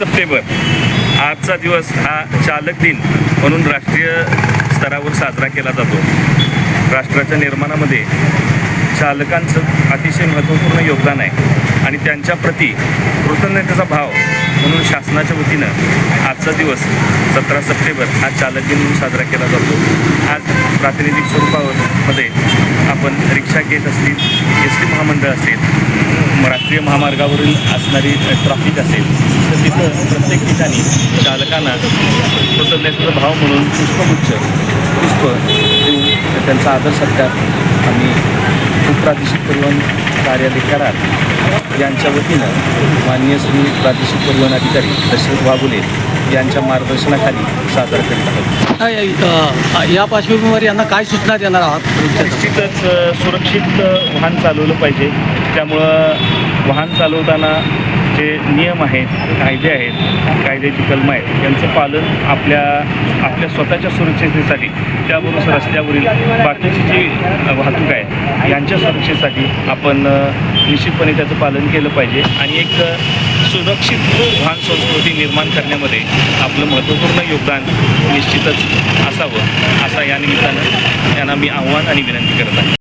September. आजचा दिवस हा चालक दिन म्हणून राष्ट्रीय स्तरावर साजरा केला जातो. राष्ट्राच्या निर्माणामध्ये चालकांचं अतिशय महत्त्वपूर्ण योगदान आहे आणि त्यांच्या प्रती कृतज्ञतेचा भाव म्हणून शासनाच्या वतीनं आजचा दिवस सतरा सप्टेंबर हा चालक दिन म्हणून साजरा केला जातो. आज प्रातिनिधिक स्वरूपामध्ये आपण रिक्षा घेत असतील एस टी महामंडळ असेल राष्ट्रीय महामार्गावरील असणारी ट्रॅफिक असेल तर तिथं प्रत्येक ठिकाणी चालकांना कृतज्ञतेचा भाव म्हणून पुष्पगुच्छ पुष्प देऊन त्यांचा आदर सत्कार आम्ही उपप्रादेशिक परिवहन कार्यालय करार यांच्या वतीनं माननीय श्री प्रादेशिक परिवहन अधिकारी दशरथ वाघुले यांच्या मार्गदर्शनाखाली सादर करीत आहोत. या पार्श्वभूमीवर यांना काय सूचना देणार आहात? निश्चितच सुरक्षित वाहन चालवलं पाहिजे. त्यामुळं वाहन चालवताना जे नियम आहेत कायदे आहेत कायद्याची कलम आहेत यांचं पालन आपल्या आपल्या स्वतःच्या सुरक्षिततेसाठी त्याबरोबर रस्त्यावरील बाकीची जी वाहतूक आहे यांच्या सुरक्षेसाठी आपण निश्चितपणे त्याचं पालन केलं पाहिजे. आणि एक सुरक्षित वाहन संस्कृती निर्माण करण्यामध्ये आपलं महत्त्वपूर्ण योगदान निश्चितच असावं असा या निमित्तानं यांना मी आव्हान आणि विनंती करत आहे.